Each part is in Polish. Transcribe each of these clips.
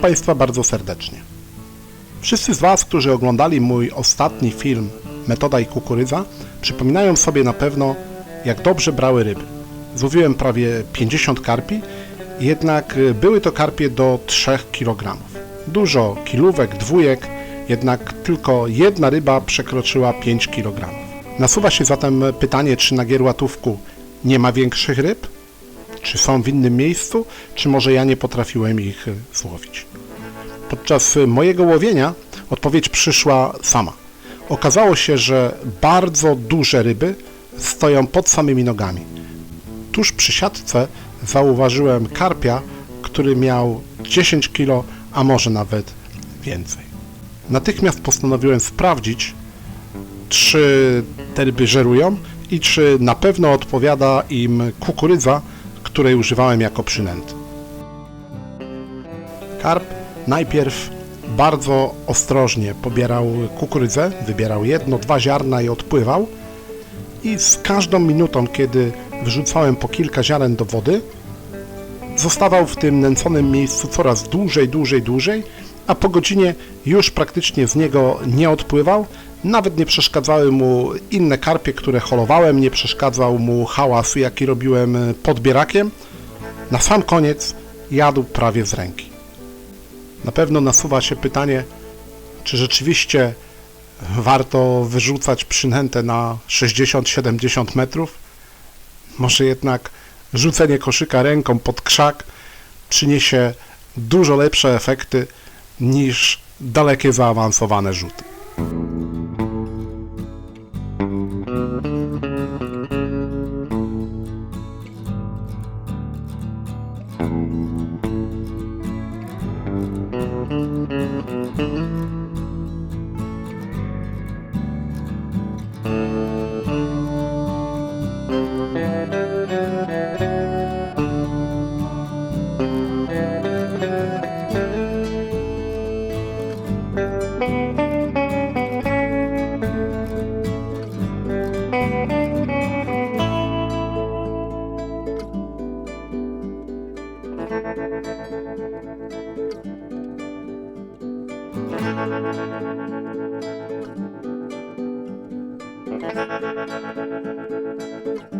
Państwa bardzo serdecznie. Wszyscy z Was, którzy oglądali mój ostatni film Metoda i kukurydza, przypominają sobie na pewno, jak dobrze brały ryby. Złowiłem prawie 50 karpi, jednak y, były to karpie do 3 kg. Dużo kilówek, dwójek, jednak tylko jedna ryba przekroczyła 5 kg. Nasuwa się zatem pytanie, czy na Gierłatówku nie ma większych ryb? Czy są w innym miejscu, czy może ja nie potrafiłem ich y, złowić? Podczas y, mojego łowienia odpowiedź przyszła sama. Okazało się, że bardzo duże ryby stoją pod samymi nogami. Tuż przy siatce zauważyłem karpia, który miał 10 kg, a może nawet więcej. Natychmiast postanowiłem sprawdzić, czy te ryby żerują i czy na pewno odpowiada im kukurydza, której używałem jako przynęty. Karp najpierw bardzo ostrożnie pobierał kukurydzę, wybierał jedno, dwa ziarna i odpływał. I z każdą minutą, kiedy wrzucałem po kilka ziaren do wody, zostawał w tym nęconym miejscu coraz dłużej, dłużej, dłużej, a po godzinie już praktycznie z niego nie odpływał. Nawet nie przeszkadzały mu inne karpie, które holowałem, nie przeszkadzał mu hałas, jaki robiłem pod bierakiem. Na sam koniec jadł prawie z ręki. Na pewno nasuwa się pytanie, czy rzeczywiście warto wyrzucać przynętę na 60-70 metrów? Może jednak rzucenie koszyka ręką pod krzak przyniesie dużo lepsze efekty niż dalekie zaawansowane rzuty. Thank you.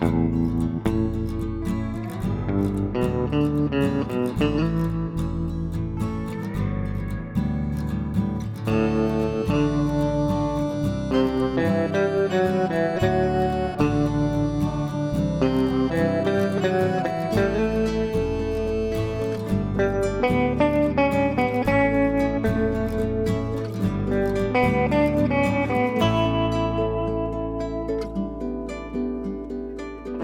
Thank you.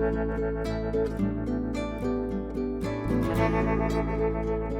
Thank you.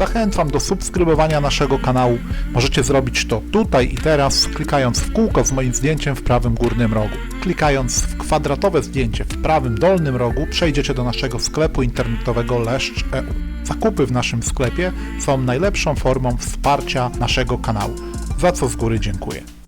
Zachęcam do subskrybowania naszego kanału. Możecie zrobić to tutaj i teraz, klikając w kółko z moim zdjęciem w prawym górnym rogu. Klikając w kwadratowe zdjęcie w prawym dolnym rogu, przejdziecie do naszego sklepu internetowego Leszcz.eu. Zakupy w naszym sklepie są najlepszą formą wsparcia naszego kanału, za co z góry dziękuję.